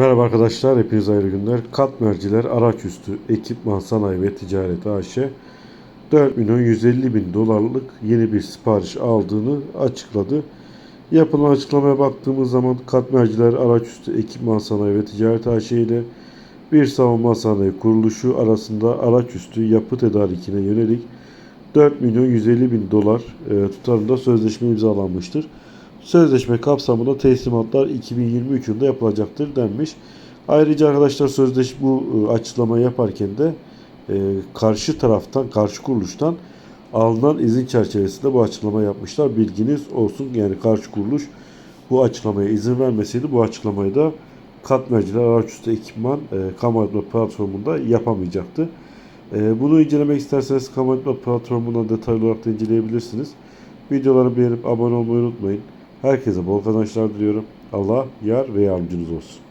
Merhaba arkadaşlar, hepiniz hayırlı günler. Katmerciler Araçüstü Ekipman Sanayi ve Ticaret AŞ 4 milyon 150 bin dolarlık yeni bir sipariş aldığını açıkladı. Yapılan açıklamaya baktığımız zaman Katmerciler Araçüstü Ekipman Sanayi ve Ticaret AŞ ile bir savunma sanayi kuruluşu arasında araçüstü yapı tedarikine yönelik 4 milyon 150 bin dolar e, tutarında sözleşme imzalanmıştır. Sözleşme kapsamında teslimatlar 2023 yılında yapılacaktır denmiş. Ayrıca arkadaşlar sözleşme bu e, açıklamayı yaparken de e, karşı taraftan, karşı kuruluştan alınan izin çerçevesinde bu açıklama yapmışlar. Bilginiz olsun. Yani karşı kuruluş bu açıklamaya izin vermeseydi bu açıklamayı da katmerciler araçüstü ekipman e, kamu platformunda yapamayacaktı. E, bunu incelemek isterseniz kamu hizmet platformundan detaylı olarak da inceleyebilirsiniz. Videoları beğenip abone olmayı unutmayın. Herkese bol kazançlar diliyorum. Allah yar ve yardımcınız olsun.